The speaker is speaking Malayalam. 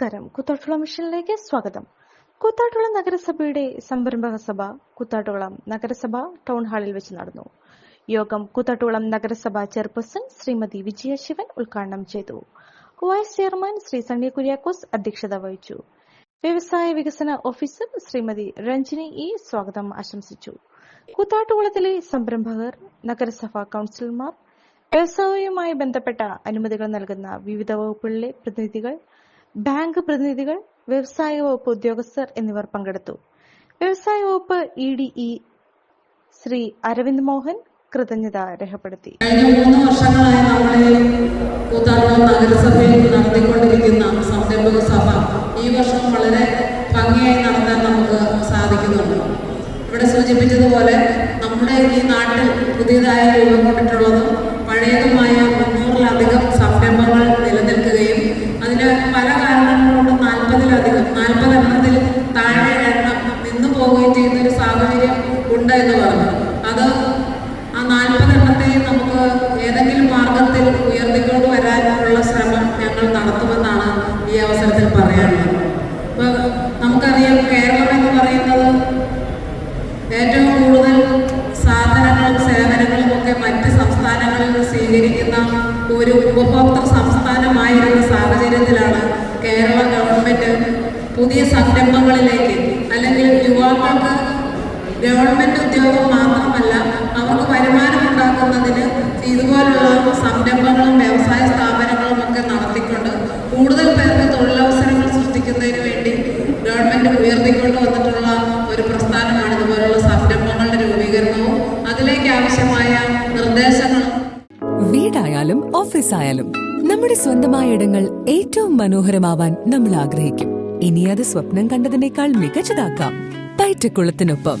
നമസ്കാരം. കൂത്താട്ടുകുളം മിഷനിലേക്ക് സ്വാഗതം. കൂത്താട്ടുകുളം നഗരസഭയുടെ സംരംഭക സഭ കൂത്താട്ടുകുളം നഗരസഭ ടൗൺ ഹാളിൽ വെച്ച് നടന്നു. യോഗം കൂത്താട്ടുകുളം നഗരസഭ ചെയർപേഴ്സൺ ശ്രീമതി വിജയ ശിവൻ ഉദ്ഘാടനം ചെയ്തു. വൈസ് ചെയർമാൻ ശ്രീ സണ്ണി കുര്യാക്കോസ് അധ്യക്ഷത വഹിച്ചു. വ്യവസായ വികസന ഓഫീസർ ശ്രീമതി രഞ്ജിനി ഇ സ്വാഗതം ആശംസിച്ചു. കൂത്താട്ടുകുളത്തിലെ സംരംഭകർ നഗരസഭാ കൌൺസിലർമാർ വ്യവസായവുമായി ബന്ധപ്പെട്ട അനുമതികൾ നൽകുന്ന വിവിധ വകുപ്പുകളിലെ പ്രതിനിധികൾ ബാങ്ക് പ്രതിനിധികൾ വ്യവസായ വകുപ്പ് ഉദ്യോഗസ്ഥർ എന്നിവർ പങ്കെടുത്തു. വ്യവസായ വകുപ്പ് E D E Shri Aravind Mohan കൃതജ്ഞത രേഖപ്പെടുത്തി. വർഷങ്ങളായി നടത്തിക്കൊണ്ടിരിക്കുന്ന ഈ വർഷം വളരെ ഭംഗിയായി നമുക്ക് ഇവിടെ സൂചിപ്പിച്ചതുപോലെ നമ്മുടെ ഈ നാട്ടിൽ പുതിയതായ രൂപം കൊണ്ടിട്ടുള്ളതും പഴയതുമായ നമുക്ക് ഏതെങ്കിലും മാർഗത്തിൽ ഉയർത്തിക്കൊണ്ട് വരാനുള്ള ശ്രമം ഞങ്ങൾ നടത്തുമെന്നാണ് ഈ അവസരത്തിൽ പറയാനുള്ളത്. ഇപ്പോൾ നമുക്കറിയാം കേരളം എന്ന് പറയുന്നത് ഏറ്റവും കൂടുതൽ സാധനങ്ങളും സേവനങ്ങളും ഒക്കെ മറ്റ് സംസ്ഥാനങ്ങളിൽ സ്വീകരിക്കുന്ന ഒരു ഉപഭോക്തൃ സംസ്ഥാനമായിരുന്ന സാഹചര്യത്തിലാണ് കേരള ഗവൺമെന്റ് പുതിയ സംരംഭങ്ങളിലേക്ക് അല്ലെങ്കിൽ യുവാക്കൾക്ക് ഗവൺമെന്റ് ഉദ്യോഗം ഉണ്ടാക്കുന്നതിന് ഇതുപോലുള്ള സംരംഭങ്ങളും വ്യവസായ സ്ഥാപനങ്ങളും ഒക്കെ നടത്തിക്കൊണ്ട് കൂടുതൽ പേർക്ക് തൊഴിലവസരങ്ങൾ സൃഷ്ടിക്കുന്നതിന് വേണ്ടി ഗവൺമെന്റ് ഉയർത്തിക്കൊണ്ട് വന്നിട്ടുള്ള ഒരു പ്രസ്ഥാനമാണ് ഇതുപോലുള്ള സംരംഭങ്ങളുടെ രൂപീകരണവും അതിലേക്ക് ആവശ്യമായ നിർദ്ദേശങ്ങളും. വീടായാലും ഓഫീസായാലും നമ്മുടെ സ്വന്തമായ ഇടങ്ങൾ ഏറ്റവും മനോഹരമാവാൻ നമ്മൾ ആഗ്രഹിക്കും. ഇനി അത് സ്വപ്നം കണ്ടതിനേക്കാൾ മികച്ചതാക്കാം. പൈറ്റക്കുളത്തിനൊപ്പം.